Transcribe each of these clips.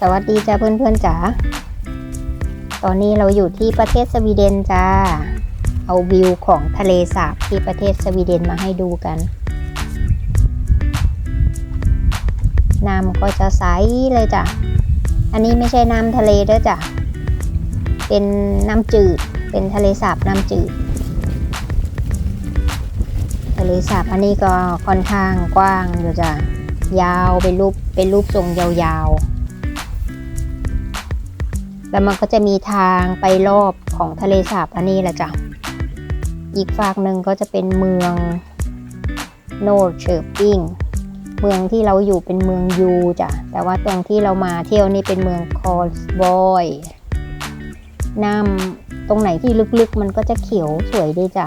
สวัสดีจ้าเพื่อนๆจ๋า ตอนนี้เราอยู่ที่ประเทศสวีเดนจ้า เอาวิวของทะเลสาบที่ประเทศสวีเดนมาให้ดูกัน น้ำก็จะใสเลยจ้ะ อันนี้ไม่ใช่น้ำทะเลด้วยจ้ะ เป็นน้ำจืด เป็นทะเลสาบน้ำจืด ทะเลสาบอันนี้ก็ค่อนข้างกว้างอยู่จ้ะ ยาวเป็นรูปเป็นรูปทรงยาวๆ แล้วมันก็จะมีทางไปรอบของทะเลสาบอันนี้แหละจ้ะ อีกฝากหนึ่งก็จะเป็นเมืองโนดเชอร์ปิงเมืองที่เราอยู่เป็นเมืองยูจ้ะ แต่ว่าตรงที่เรามาเที่ยวนี่เป็นเมืองคอลสบอยน้ำตรงไหนที่ลึกๆ มันก็จะเขียวสวยดีจ้ะ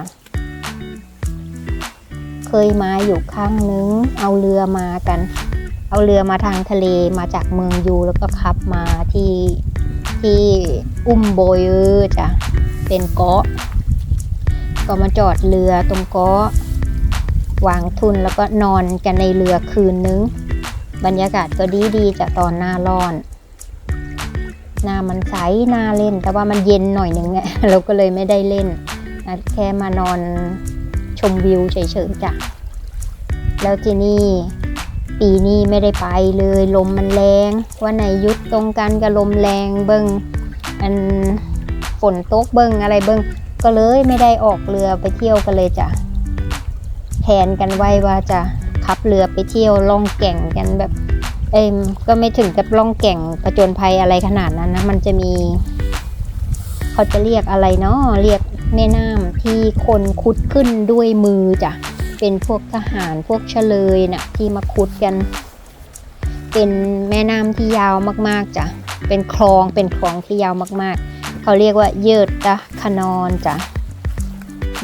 เคยมาอยู่ครั้งนึง เอาเรือมากัน เอาเรือมาทางทะเลมาจากเมืองยูแล้วก็ขับมาที่ ที่อุ้มโบยเออจ้ะเป็นเกาะก็มาจอดเรือตรงเกาะวางทุนแล้วก็นอนกันในเรือคืนนึง บรรยากาศก็ดีดีๆจะตอนหน้าร้อนหน้ามันใสหน้าเล่น แต่ว่ามันเย็นหน่อยนึงเนี่ยเราก็เลยไม่ได้เล่น แค่มานอนชมวิวเฉยๆจ้ะแล้วที่นี่ ปีนี้ไม่ได้ไปเลยลมมันแรงวันไหนหยุดตรงกันกับลมแรงเบิงอันฝนตกเบิงอะไรเบิงก็เลยไม่ได้ออกเรือไปเที่ยวกันเลยจ้ะแผนกันไว้ว่าจะขับเรือไปเที่ยวล่องแก่งกันแบบเอ้ยก็ไม่ถึงกับล่องแก่งประจนภัยอะไรขนาดนั้นนะมันจะมี เขาจะเรียกอะไรเนาะเรียกแม่น้ำที่คนขุดขึ้นด้วยมือจ้ะ เป็นพวกทหารพวกเฉลยน่ะที่มาขุดกัน เป็นแม่น้ำที่ยาวมากๆจ้ะเป็นคลองเป็นคลองที่ยาวมากๆ เขาเรียกว่าเยิดตะขนอนจ้ะ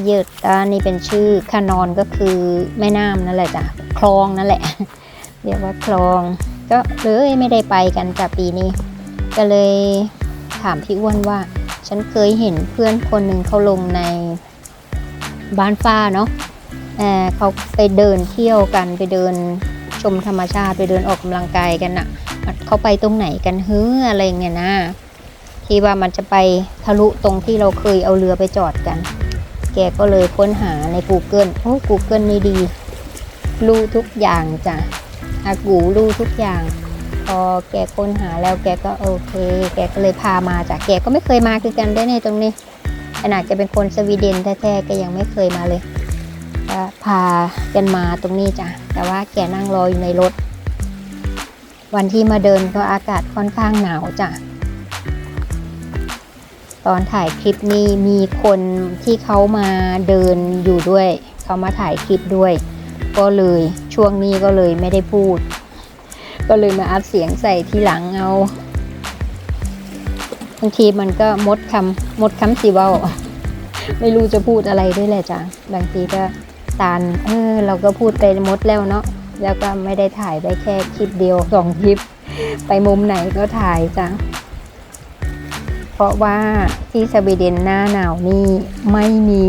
เยิดตานี่เป็นชื่อคานอนก็คือแม่น้ำนั่นแหละจ้ะคลองนั่นแหละ เรียกว่าคลอง ก็เลยไม่ได้ไปกันจ้ะปีนี้ ก็เลยถามพี่อ้วนว่า ฉันเคยเห็นเพื่อนคนหนึ่งเขาลงในบ้านฟ้าเนาะ เอ่เขาไปเดินเที่ยวกันไปเดินชมธรรมชาติไปเดินออกกำลังกายกันอะเขาไปตรงไหนกันเฮ้ออะไรเงี้ยนะที่ว่ามันจะไปทะลุตรงที่เราเคยเอาเรือไปจอดกัน แกก็เลยค้นหาใน Google โอ้ Google นี่ดี รู้ทุกอย่างจ้ะอากูรู้ทุกอย่าง พอแกค้นหาแล้วแกก็โอเค แกก็เลยพามาจ้ะแกก็ไม่เคยมาคือกันได้ในตรงนี้ขนาดจะเป็นคนสวีเดนแท้ๆแกยังไม่เคยมาเลย ก็พากันมาตรงนี้จ้ะ แต่ว่าแกนั่งรออยู่ในรถ วันที่มาเดินก็อากาศค่อนข้างหนาวจ้ะ ตอนถ่ายคลิปนี้มีคนที่เขามาเดินอยู่ด้วย เขามาถ่ายคลิปด้วย ก็เลยช่วงนี้ก็เลยไม่ได้พูด ก็เลยมาอัดเสียงใส่ทีหลังเอาบางทีมันก็มดคำมดคำสีเว้าไม่รู้จะพูดอะไรด้วยแหละจ้ะบางทีก็ ตานเออ เราก็พูดไปมดแล้วเนาะ แล้วก็ไม่ได้ถ่ายไปแค่คลิปเดียวสองคลิป ไปมุมไหนก็ถ่ายจ้ะเพราะว่าที่สวีเดนหน้าหนาวนี่ไม่มี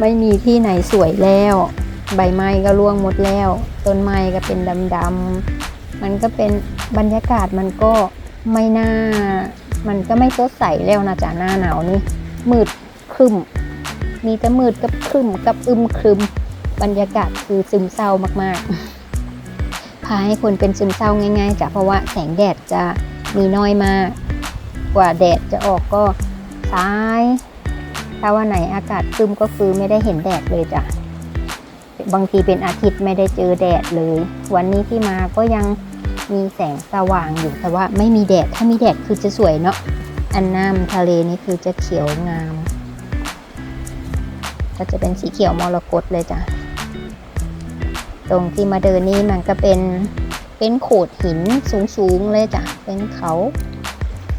ไม่มีที่ไหนสวยแล้ว ใบไม้ก็ร่วงหมดแล้ว ต้นไม้ก็เป็นดำๆมันก็เป็นบรรยากาศมันก็ไม่น่า มันก็ไม่สดใสแล้วนะจ๊ะหน้าหนาวนี่มืดครึม มีแต่มืดกับครึมกับอึมครึม บรรยากาศคือซึมเศร้ามากๆ พาให้คนเป็นซึมเศร้าง่ายๆจ้ะเพราะว่าแสงแดดจะมีน้อยมาก กว่าแดดจะออกก็สาย ถ้าวันไหนอากาศครึมก็คือไม่ได้เห็นแดดเลยจ้ะบางทีเป็นอาทิตย์ไม่ได้เจอแดดเลย วันนี้ที่มาก็ยังมีแสงสว่างอยู่แต่ว่าไม่มีแดดถ้ามีแดดคือจะสวยเนาะอันน้ำทะเลนี่คือจะเขียวงาม ก็จะเป็นสีเขียวมรกตเลยจ้ะ ตรงที่มาเดินนี่มันก็เป็นเป็นโขดหินสูงๆเลยจ้ะ เป็นเขา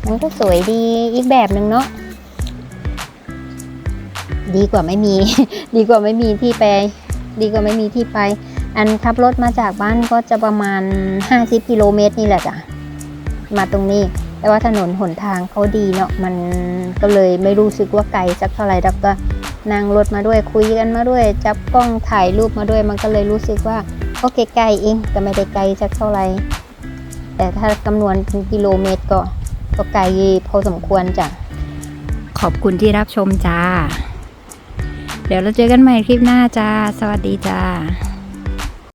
มันก็สวยดีอีกแบบหนึ่งเนาะ ดีกว่าไม่มี ดีกว่าไม่มีที่ไป ดีกว่าไม่มีที่ไป อันขับรถมาจากบ้านก็จะประมาณ 50กิโลเมตรนี่แหละจ้ะ มาตรงนี้แต่ว่าถนนหนทางเขาดีเนาะมันก็เลยไม่รู้สึกว่าไกลสักเท่าไหร่แล้วก็ นั่งรถมาด้วยคุยกันมาด้วย จับกล้องถ่ายรูปมาด้วย มันก็เลยรู้สึกว่าก็ไกลๆเองแต่ไม่ได้ไกลสักเท่าไหร่แต่ถ้าคำนวณเป็นกิโลเมตรก็ก็ไกลพอสมควรจ้ะขอบคุณที่รับชมจ้า เดี๋ยวเราเจอกันใหม่คลิปหน้าจ้า สวัสดีจ้า